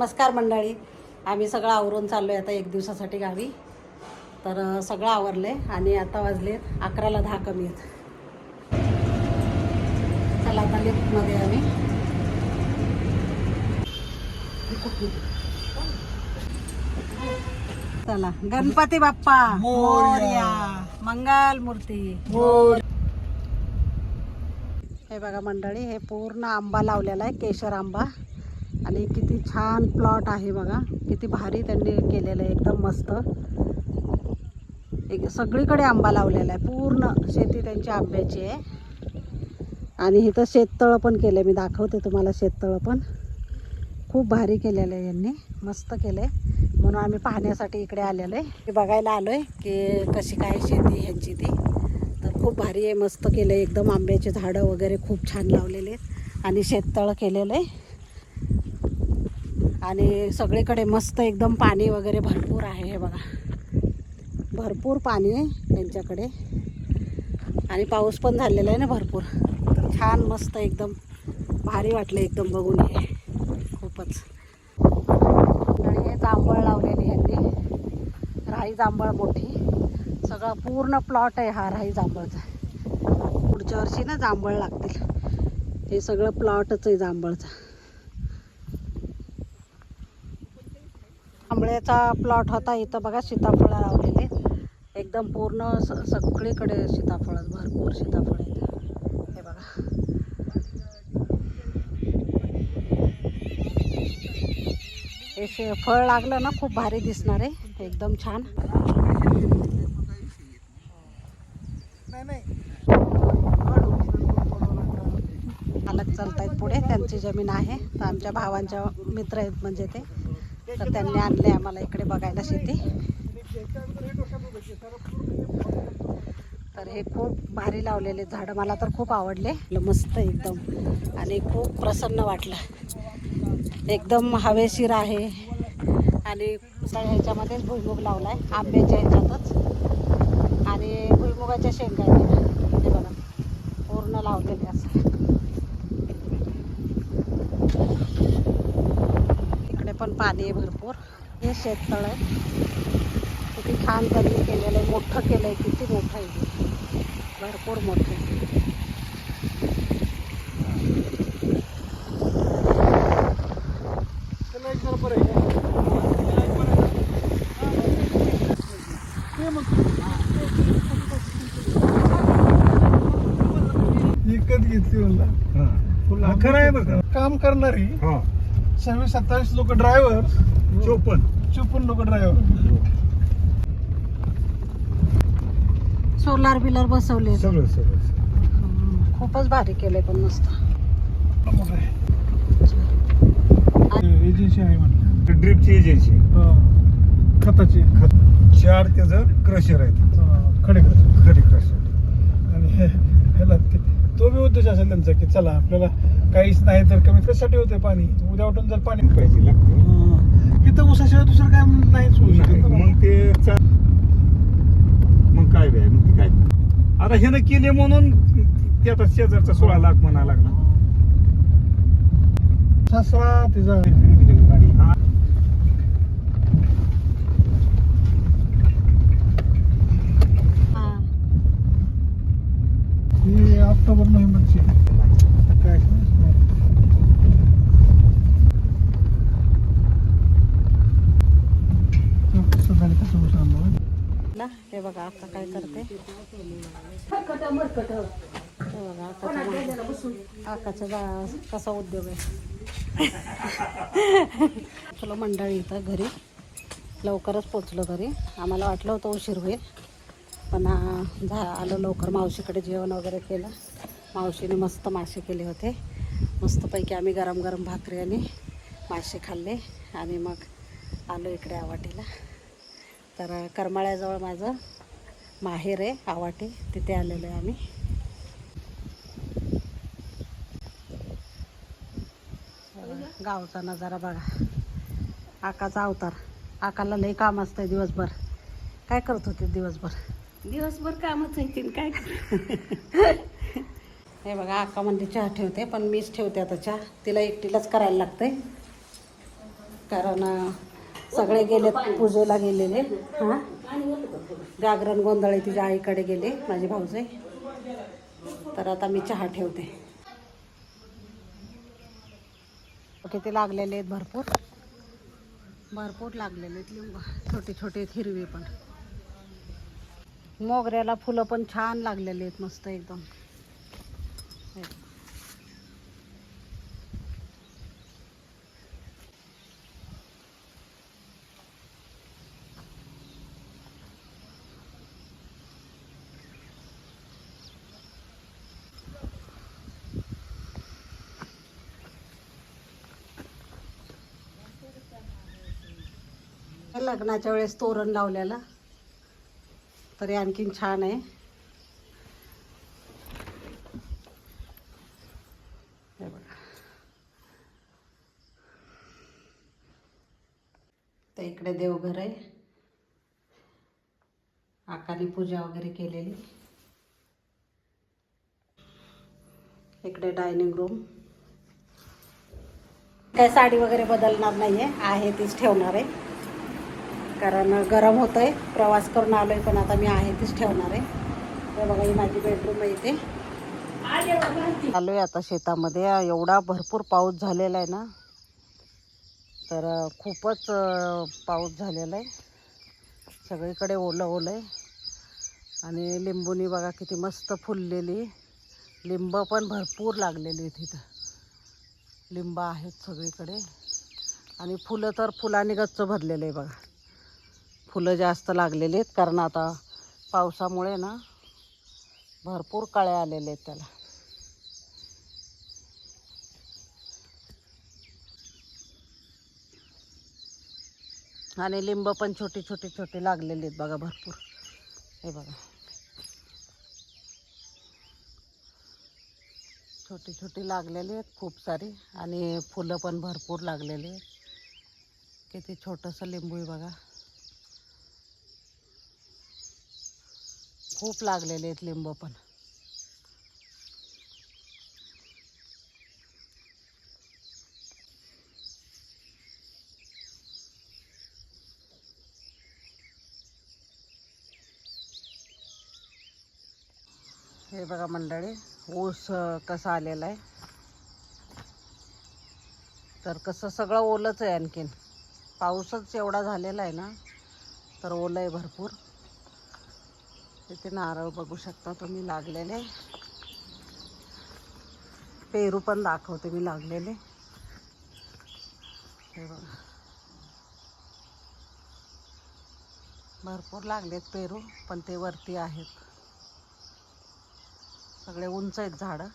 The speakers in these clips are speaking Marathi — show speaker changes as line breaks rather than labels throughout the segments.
नमस्कार मंडळी. आम्ही सगळं आवरून चाललो आहे आता एक दिवसासाठी गावी. तर सगळं सगळं आवरले आणि आता वाजले अकराला दहा कमी आहेत. चला आता लिफ्टमध्ये आम्ही. चला. गणपती बाप्पा. मोरया. मंगल मूर्ती. हे बघा मंडळी हे पूर्ण आंबा लावलेला आहे केशर आंबा. आणि किती छान प्लॉट आहे बघा. किती भारी त्यांनी केलेलं आहे. एकदम मस्त. एक सगळीकडे आंबा लावलेला आहे. पूर्ण शेती त्यांची आंब्याची आहे. आणि इथं शेततळं पण केलं आहे मी दाखवते तुम्हाला शेततळं पण. खूप भारी केलेलं आहे यांनी. मस्त केलं आहे म्हणून आम्ही पाहण्यासाठी इकडे आलेलो आहे. बघायला आलो आहे की कशी काय शेती ह्यांची ती. तर खूप भारी आहे. मस्त केलं आहे एकदम आंब्याचे झाडं वगैरे खूप छान लावलेले आहेत. आणि शेततळं केलेलं आहे. आणि सगळीकडे मस्त एकदम पाणी वगैरे भरपूर आहे हे बघा. भरपूर पाणी आहे त्यांच्याकडे. आणि पाऊस पण झालेला आहे ना भरपूर. तर छान मस्त एकदम भारी वाटलं एकदम बघून हे. खूपच. आणि हे जांभळ लावलेली यांनी. राई जांभळ मोठी. सगळा पूर्ण प्लॉट आहे हा राई जांभळचा. पुढच्या वर्षी ना जांभळ लागतील. हे सगळं प्लॉटच आहे जांभळचा. आंबळ्याचा प्लॉट होता. इथं बघा सीताफळं लावलेले. एकदम पूर्ण स सगळीकडे सीताफळ भरपूर सीताफळ आहेत हे बघा. हे शे फळ लागलं ना खूप भारी दिसणार आहे. एकदम छान. अलग चालतायत पुढे. त्यांची जमीन आहे. तर आमच्या भावांच्या मित्र आहेत म्हणजे ते. तर त्यांनी आणले आम्हाला इकडे बघायला शेती. तर हे खूप भारी लावलेले झाडं मला तर खूप आवडले. मस्त एकदम. आणि खूप प्रसन्न वाटलं. एकदम हवेशीर आहे. आणि ह्याच्यामध्येच भुईमुग लावला आहे आंब्याच्या ह्याच्यातच. आणि भुईमुगाच्या शेंगा आहेत हे बघा पूर्ण लावलेले असं इकडे पण आहे भरपूर. हे शेततळ. आहे किती छान त्यांनी केलेलं आहे. मोठं केलं आहे किती मोठं आहे हे. भरपूर मोठं आहे.
विकत घेतली म्हणला.
खरं आहे
काम करणारी
हा.
सव्वीस सत्तावीस लोक ड्रायव्हर
चोपन्न.
चोपन्न लोक ड्रायव्हर
सोलार बिलर बसवले
सगळं सगळं
खूपच भारी केले पण मस्त.
एजन्सी आहे म्हणलं
ड्रिपची एजन्सी
हा. खताची.
चार त्याचं क्रशर आहेत.
हा, खडे खत
खरी क्रशर
आणि हे- ह्याला ते- तो बी उद्देश असेल त्यांचा की चला आपल्याला काहीच नाही तर कमीत कशासाठी होते पाणी उद्या उठून जर पाणी
पाहिजे लागते
हा. इथं उसाशिवाय दुसरं काय नाहीच होऊ शकत
नाही. मग ते मग काय बे मग ते काय आता ह्यानं केले म्हणून ते आता शेजारचा सोळा लाख म्हणा लागला
सासरा तिचा
गाडी हा.
हा
ही ऑक्टोबर नोव्हेंबरची आता काय कसं झालं कसं ऊस आणलं
ना हे बघा आता काय करते. बघा बा- कसा उद्योग आहे. चलो मंडळी इथं घरी. लवकरच पोचलो घरी. आम्हाला वाटलं होतं उशीर होईल. पण झा आलो लवकर. मावशीकडे जेवण वगैरे केलं. मावशीने मस्त मासे केले होते. मस्तपैकी आम्ही गरम गरम भाकरी आणि मासे खाल्ले. आणि मग आलो इकडे आवाटीला. तर करमाळ्याजवळ माझं माहेर आहे आवाटी तिथे आलेलो आहे आम्ही. गावचा नजारा बघा. आकाचा अवतार. आकाला लई काम असतंय दिवसभर. काय करत होते दिवसभर?
दिवसभर कामच आहे काय
हे बघा आका म्हणजे चहा ठेवते पण मीच ठेवते आता चहा. तिला एकटीलाच करायला लागतंय. कारण सगळे गेले पूजेला गेलेले. हां? जागरण गोंधळे तिच्या आईकडे गेले माझे भाऊजे. तर आता मी चहा ठेवते. ओके ते लागलेले आहेत भरपूर. भरपूर लागलेले आहेत लिंब. छोटे छोटे हिरवे पण. मोगऱ्याला फुलं पण छान लागलेली आहेत मस्त एकदम. लग्नाच्या वेळेस तोरण लावलेलं. तरी आणखीन छान आहे. हे बघा. तर इकडे देवघर आहे. आकाने पूजा वगैरे केलेली. इकडे डायनिंग रूम. काय साडी वगैरे बदलणार नाहीये. आहे तीच ठेवणार आहे. कारण गरम होत आहे. प्रवास करून आलो आहे पण आता मी आहे तीच ठेवणार आहे. तर बघा ही माझी बेडरूम आहे इथे. आलो आहे आता शेतामध्ये. एवढा भरपूर पाऊस झालेला आहे ना तर खूपच पाऊस झालेला आहे. सगळीकडे ओलं ओलं आहे. आणि लिंबूनी बघा किती मस्त फुललेली. लिंब पण भरपूर लागलेली तिथं लिंब आहेत सगळीकडे. आणि फुलं तर फुलांनी गच्च भरलेलं आहे बघा. फुलं जास्त लागलेली आहेत. कारण आता पावसामुळे ना भरपूर कळे आलेले आहेत त्याला. आणि लिंब पण छोटी छोटी छोटी लागलेली आहेत बघा भरपूर. हे बघा. छोटी छोटी लागलेली आहेत खूप सारी. आणि फुलं पण भरपूर लागलेली आहेत. किती छोटंसं लिंबू आहे बघा. खूप लागलेले आहेत लिंब पण. हे बघा मंडळी ऊस कसा आलेला आहे. तर कसं सगळं ओलंच आहे आणखीन. पाऊसच एवढा झालेला आहे ना तर ओलं आहे भरपूर. तिथे नारळ बघू शकता तुम्ही लागलेले. पेरू पण दाखवते मी लागलेले. हे बघा. भरपूर लागलेत पेरू पण ते वरती आहेत. सगळे उंच आहेत झाडं.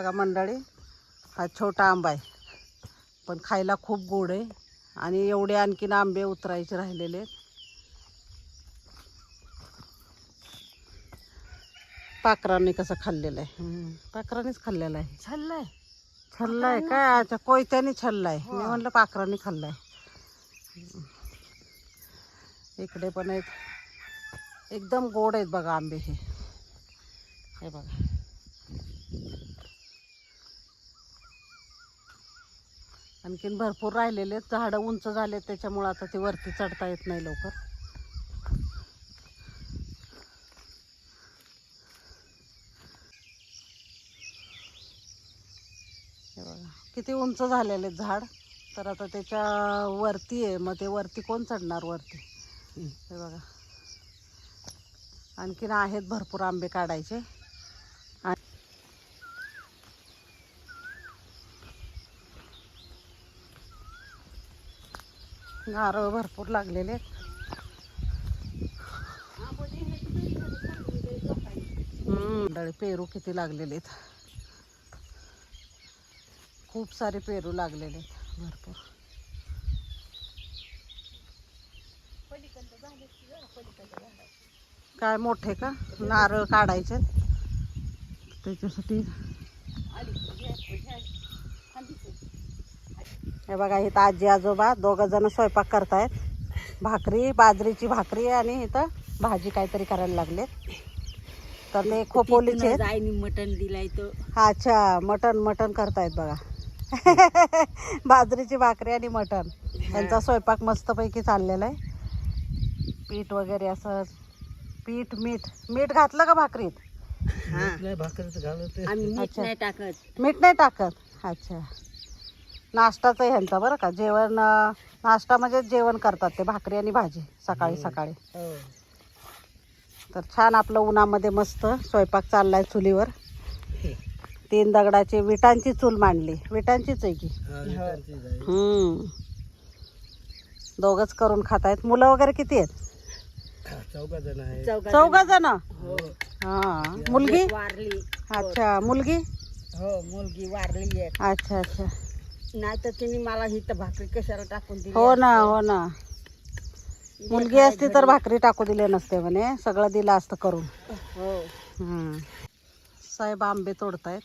बघा मंडळी हा छोटा आंबा आहे. पण खायला खूप गोड आहे आणि एवढे आणखीन आंबे उतरायचे राहिलेले आहेत. पाखरांनी कसं खाल्लेलं आहे? पाखरांनीच खाल्लेलं आहे.
छल्लाय
छल्लाय काय? अच्छा कोयत्याने छल्लाय मी म्हणलं पाखरांनी खाल्लाय. इकडे पण आहेत. एकदम गोड आहेत बघा आंबे हे. हे बघा. आणखीन भरपूर राहिलेले आहेत. झाडं उंच झाले त्याच्यामुळं आता ते वरती चढता येत नाही लवकर. हे बघा किती उंच झालेले आहेत झाड. तर आता त्याच्या वरती आहे. मग ते वरती कोण चढणार वरती? हे बघा. आणखीन आहेत भरपूर आंबे काढायचे. नारळ भरपूर लागलेले आहेत. मंडळी पेरू किती लागलेले आहेत. खूप सारे पेरू लागलेले आहेत भरपूर. काय मोठे का? नारळ काढायचे त्याच्यासाठी हे बघा इथं आजी आजोबा दोघं जण स्वयंपाक करतायत. भाकरी बाजरीची भाकरी आणि इथं भाजी काहीतरी करायला लागले तर ते खोपोलीचे.
आईने मटण दिलाय तो.
अच्छा मटन मटन करतायत बघा. बाजरीची भाकरी आणि मटन त्यांचा स्वयंपाक मस्तपैकी चाललेला आहे. पीठ वगैरे असं पीठ मीठ. मीठ घातलं का भाकरीत?
मीठ
अच्छा.
नाही टाकत.
मीठ नाही टाकत? अच्छा. नाश्ताच आहे ह्यांचा बरं का. जेवण नाश्ता म्हणजे जेवण करतात ते भाकरी आणि भाजी सकाळी सकाळी. तर छान आपलं उन्हामध्ये मस्त स्वयंपाक चाललाय चुलीवर. तीन दगडाची विटांची चूल मांडली. विटांचीच आहे की? हम्म. दोघच करून खातायत. मुलं वगैरे किती आहेत?
चौघा
चौघ जण. हा. मुलगी?
वारली.
अच्छा मुलगी?
हो मुलगी वारली आहे.
अच्छा अच्छा.
नाही तर तिने मला ही तर भाकरी कशाला टाकून दिली
हो ना हो ना. मुलगी असती तर भाकरी टाकू दिले नसते म्हणे. सगळं दिलं असतं करून.
हो.
हम्म. साहेब आंबे तोडतायत.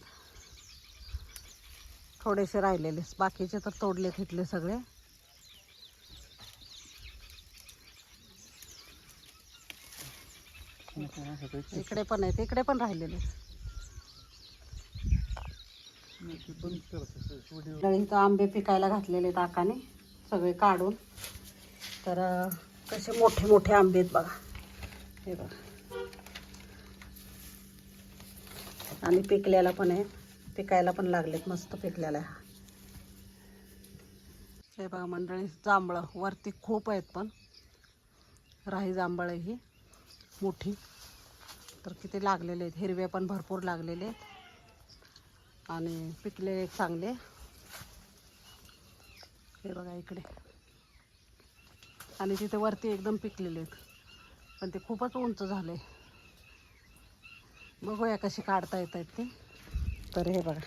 थोडेसे राहिलेले. बाकीचे तर तोडले तिथले सगळे. इकडे पण आहेत इकडे पण राहिलेले. तर आंबे पिकायला घातलेले आहेत सगळे काढून. तर कसे मोठे मोठे आंबे आहेत बघा. हे बघा. आणि पिकल्याला पण आहे. पिकायला पण लागलेत मस्त पिकल्याला आहे हे बघा मंडळी जांभळं वरती खूप आहेत पण. राही जांभळं ही मोठी. तर किती लागलेले आहेत हिरवे पण भरपूर लागलेले आहेत. आणि पिकले एक चांगले. हे बघा इकडे. आणि तिथे वरती एकदम पिकलेले आहेत. पण ते खूपच उंच झाले. बघूया कशी काढता येत आहेत ते. तर हे बघा.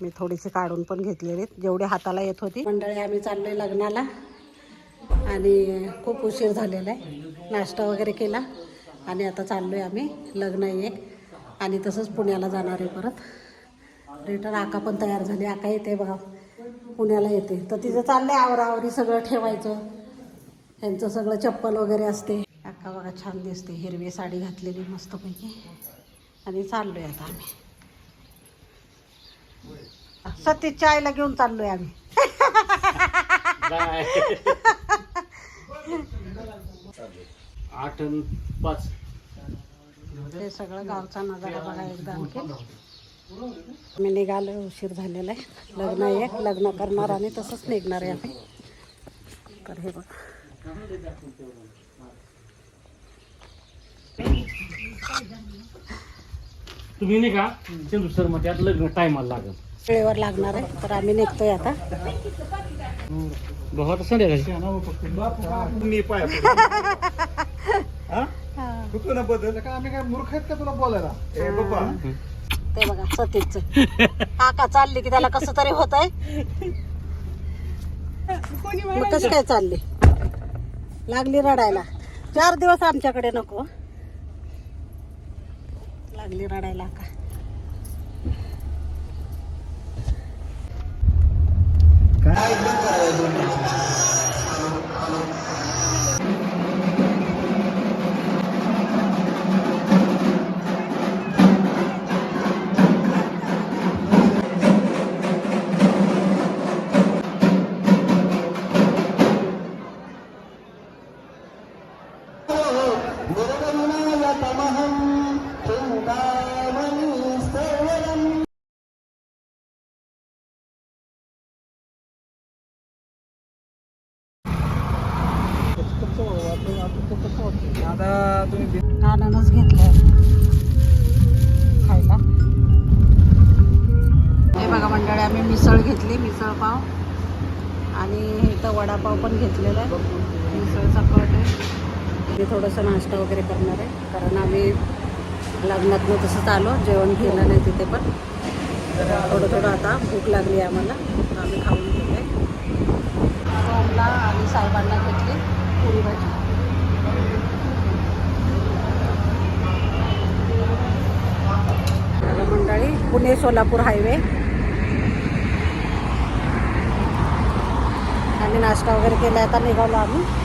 मी थोडीशी काढून पण घेतलेली आहेत. जेवढी हाताला येत होती. मंडळी आम्ही चाललोय लग्नाला. आणि खूप उशीर झालेला आहे. नाश्ता वगैरे केला. आणि आता चाललोय आम्ही. लग्न आहे एक. आणि तसंच पुण्याला जाणार आहे परत. रिटर्न आका पण तयार झाली आका येते बघा. पुण्याला येते. तर तिचं चाललंय आवरावरी सगळं ठेवायचं. त्यांचं सगळं चप्पल वगैरे असते. आका बघा छान दिसते. हिरवी साडी घातलेली मस्तपैकी. आणि चाललोय आता आम्ही. सतीच्या आईला घेऊन चाललोय आम्ही.
आठ पाच
हे सगळं गावचा नजारा बघा एकदा आणखी. मी निघालो उशीर झालेला आहे. लग्न आहे एक. लग्न करणार आणि तसंच निघणार आहे आम्ही. तर हे बघ.
तुम्ही नाही का? चंदू सर मग त्यात लग्न टायमाला लागल.
वेळेवर लागणार आहे. तर आम्ही निघतोय आता.
बहुत संध्याकाळी.
मी पाय होतो ना बदल?
का आम्ही काय मूर्ख आहेत का तुला बोलायला?
ए बाबा.
ते बघा सतीच काका चालली की त्याला कसं तरी होत आहे मग कसं काय चालली? लागली रडायला. चार दिवस आमच्याकडे नको. लागली रडायला का?
आता तुम्ही
अननस घेतलाय. खायला. हे बघा मंडळी आम्ही मिसळ घेतली मिसळ पाव. आणि इथं वडापाव पण घेतलेला आहे. मिसळचा कट आहे मी थोडंसं नाश्ता वगैरे करणार आहे. कारण आम्ही लग्नातनं तसंच आलो जेवण केलं नाही तिथे पण. तर थोडं थोडं आता भूक लागली आहे आम्हाला. आम्ही खाऊन घेतो सोमला आणि साहेबांना घेतली पुरी भाजी. मंडळी पुणे सोलापूर हायवे. आणि नाश्ता वगैरे केला आता निघालो आम्ही.